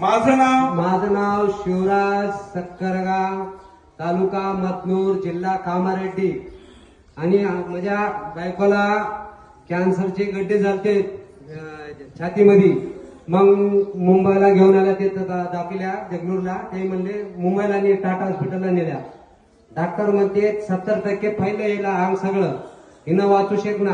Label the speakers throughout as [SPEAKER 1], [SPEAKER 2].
[SPEAKER 1] माझं नाव
[SPEAKER 2] माझं नाव शिवराज सक्करगाव तालुका मतनूर जिल्हा कामारेड्डी. आणि माझ्या बायकोला कॅन्सरचे गड्डे झालते छातीमध्ये. मग मुंबईला घेऊन आल्या ते दा- दाखवल्या ते म्हणले मुंबईला आणि टाटा हॉस्पिटलला नेल्या. डॉक्टर म्हणते सत्तर टक्के फायदा येईल अंग सगळं. हिनं वाचू शकना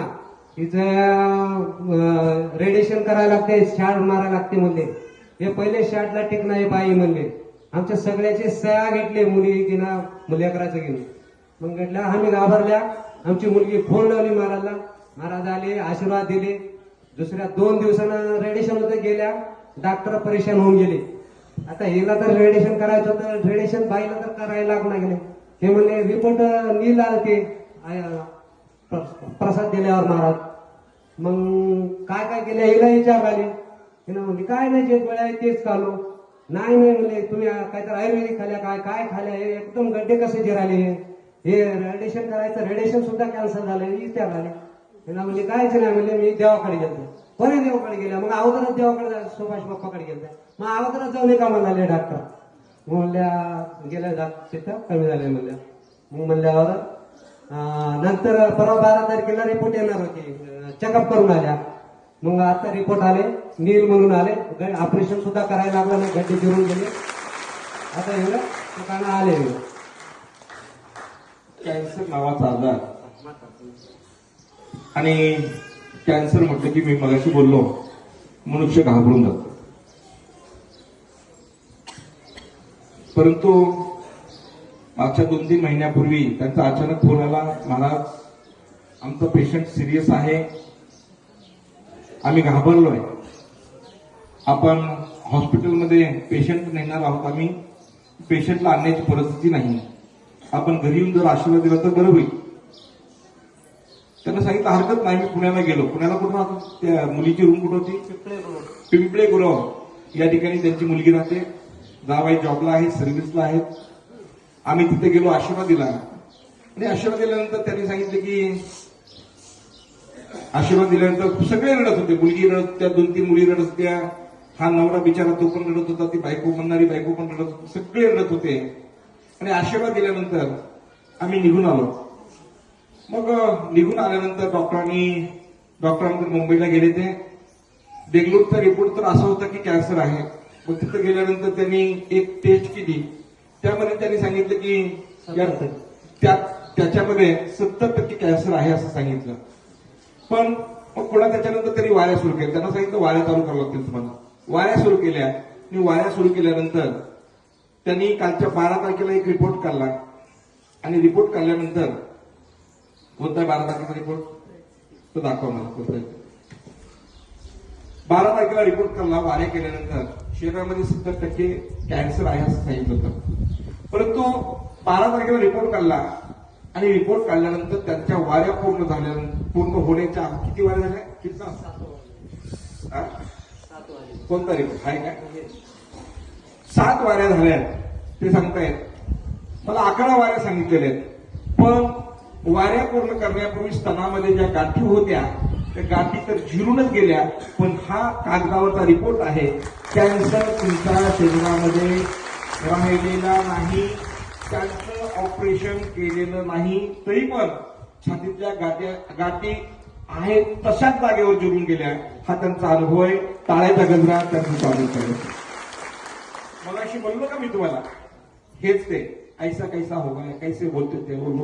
[SPEAKER 2] हिचं रेडिएशन करायला लागते शाळ मारायला लागते म्हणले. हे पहिले शाटला टिक बाई म्हणले. आमच्या सगळ्याचे सया घेतले मुली घेणं मुल्याकराचं घेऊन. मग म्हटलं आम्ही घाबरल्या. आमची मुलगी फोन लावली महाराजला महाराज आले आशीर्वाद दिले. दुसऱ्या दोन दिवसानं रेडिएशन होतं गेल्या. डॉक्टर परेशान होऊन गेले. आता हिला तर रेडिएशन करायचं होतं. रेडिएशन बाईला तर करायला लागणार गेले हे म्हणले रिपोर्ट नील ते प्र- प्रसाद दिल्यावर महाराज. मग काय काय केलं? हिला विचार आले हिनं म्हणली काय नाही जे गोळ्या आहे तेच खालो. नाही नाही म्हणले तुम्ही काहीतरी आयुर्वेदिक खाल्या काय? काय खाल्या हे एकदम गड्डे कसे जिराले हे? रेडिएशन करायचं रेडिएशन सुद्धा कॅन्सल झालं विचार आले. हिनं म्हणजे कायच नाही म्हणले मी देवाकडे गेलो बरे देवाकडे गेल्या मग अगोदरच देवाकडे जा- सुभाष बाप्पाकडे गेलं मग अगोदरच जाऊन एका म्हणाले डॉक्टर म्हणल्या गेल्या जात तिथं कमी झाले म्हणल्या. मग म्हणल्यावर नंतर परवा बारा तारखेला रिपोर्ट येणार होती. चेकअप करून आल्या. मग आता रिपोर्ट आले नील म्हणून आले. ऑपरेशन सुद्धा करायला लागलं नाही गड्डे फिरून गेले. आता एवढं दुकानं आले
[SPEAKER 1] कॅन्सर नावाचा आजार. आणि कॅन्सर म्हटलं की मी मगाशी बोललो मनुष्य घाबरून जातो. परंतु मागच्या दोन तीन महिन्यापूर्वी त्यांचा अचानक फोन आला महाराज आमचा पेशंट सिरियस आहे. आम्ही घाबरलोय. आपण हॉस्पिटलमध्ये पेशंट नेणार आहोत आम्ही. पेशंटला आणण्याची परिस्थिती नाही. आपण घरी येऊन जर आशीर्वाद दिला तर बरं होईल. त्यांना सांगितलं हरकत नाही मी पुण्याला गेलो. पुण्याला कुठं राहतो त्या मुलीची रूम कुठं होती? पिंपळे गुरव या ठिकाणी त्यांची मुलगी राहते. जावाई जॉबला आहे सर्व्हिसला आहेत आम्ही तिथे गेलो आशीर्वाद दिला. आणि आशीर्वाद दिल्यानंतर त्यांनी सांगितलं की आशीर्वाद दिल्यानंतर सगळे रडत होते. मुलगी रडत त्या दोन तीन मुली रडत होत्या. हा नवरा बिचारा तो पण रडत होता ती बायको म्हणणारी बायको पण रडत होती. सगळे रडत होते. आणि आशीर्वाद दिल्यानंतर आम्ही निघून आलो. मग निघून आल्यानंतर डॉक्टरांनी डॉक्टरांकडे मुंबईला गेले ते. बेंगलोरचा रिपोर्ट तर असा होता की कॅन्सर आहे. मग तिथं गेल्यानंतर त्यांनी एक टेस्ट केली. त्यामध्ये त्यांनी सांगितलं की त्याच्यामध्ये सत्तर टक्के कॅन्सर आहे असं सांगितलं. पण मग पुन्हा त्याच्यानंतर त्यांनी वाऱ्या सुरू केल्या. त्यांना सांगितलं वाऱ्या चालू करावं लागतील तुम्हाला. वाऱ्या सुरू केल्या. आणि वाऱ्या सुरू केल्यानंतर त्यांनी कालच्या बारा तारखेला एक रिपोर्ट काढला. आणि रिपोर्ट काढल्यानंतर कोणता आहे बारा तारखेचा रिपोर्ट तो दाखवा मला कोणता बारा तारखेला रिपोर्ट काढला वाऱ्या केल्यानंतर. शरीरामध्ये सत्तर टक्के कॅन्सर आहे असं सांगितलं होतं. परंतु बारा तारखेला रिपोर्ट काढला. आणि रिपोर्ट काढल्यानंतर त्यांच्या वाऱ्या पूर्ण झाल्या पूर्ण होण्याच्या किती वाऱ्या झाल्या? किती? कोणता रिपोर्ट आहे काय सात वाऱ्या झाल्या. ते सांगतायत. मला अकरा वाऱ्या सांगितलेल्या आहेत. पण वाऱ्या पूर्ण करण्यापूर्वी स्तनामध्ये ज्या गाठी होत्या त्या गाठी तर झिरूनच गेल्या पण हा कागदावरचा रिपोर्ट आहे. कॅन्सर तुमच्या शरीरामध्ये राहिलेला नाही त्यांचं ऑपरेशन केलेलं नाही तरी पण छातीतल्या गाठी गाठी आहेत तशाच जागेवर जुळून गेल्या. हा त्यांचा अनुभव आहे. टाळ्याचा गजरा त्यांचं स्वागत आहे मग अशी म्हणलो का मी तुम्हाला? हेच ते. ऐसा कैसा होगा कैसे बोलते ते हो, वो